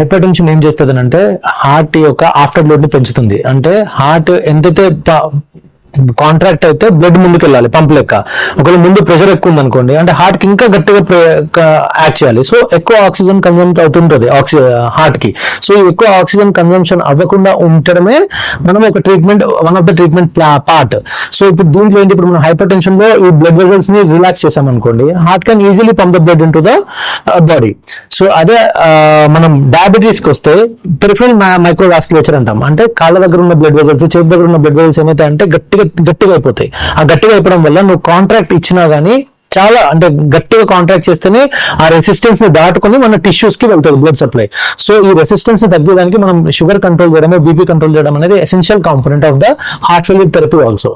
Hyper tension ఏం చేస్తుంది అంటే హార్ట్ యొక్క ఆఫ్టర్ లోడ్ని పెంచుతుంది. అంటే హార్ట్ ఎంతైతే కాంట్రాక్ట్ అయితే బ్లడ్ ముందుకు వెళ్ళాలి పంప్ లెక్క. ఒకవేళ ముందు ప్రెషర్ ఎక్కువ ఉంది అనుకోండి అంటే హార్ట్కి ఇంకా గట్టిగా యాక్ట్ చేయాలి. సో ఎక్కువ ఆక్సిజన్ కన్సంప్ అవుతుంటుంది ఆక్సి హార్ట్కి సో ఎక్కువ ఆక్సిజన్ కన్జంప్షన్ అవ్వకుండా ఉండటమే మనం ఒక treatment one of the treatment part so ఇప్పుడు దీంట్లో ఏంటి ఇప్పుడు మనం హైపర్ టెన్షన్లో ఈ బ్లడ్ వెజల్స్ని రిలాక్స్ చేసాం అనుకోండి heart can easily pump the blood into the body so అదే మనం డయాబెటీస్కి వస్తే పెరిఫరల్ మైక్రోవాస్కులేచర్ అంటాం. అంటే కాళ్ళ దగ్గర ఉన్న బ్లడ్ వెజల్స్ చేతి దగ్గర ఉన్న బ్లడ్ వెజల్స్ ఏమైతే అంటే గట్టిగా గట్టిగా అయిపోతాయి. ఆ గట్టిగా అయిపోవడం వల్ల నువ్వు కాంట్రాక్ట్ ఇచ్చినా గానీ చాలా అంటే గట్టిగా కాంట్రాక్ట్ చేస్తేనే ఆ రెసిస్టెన్స్ని దాటుకొని మన టిష్యూస్కి వెళ్తుంది బ్లడ్ సప్లై సో ఈ రెసిస్టెన్స్ని తగ్గడానికి మనం షుగర్ కంట్రోల్ చేయడము బీపీ కంట్రోల్ చేయడం అనేది essential component of the heart failure therapy also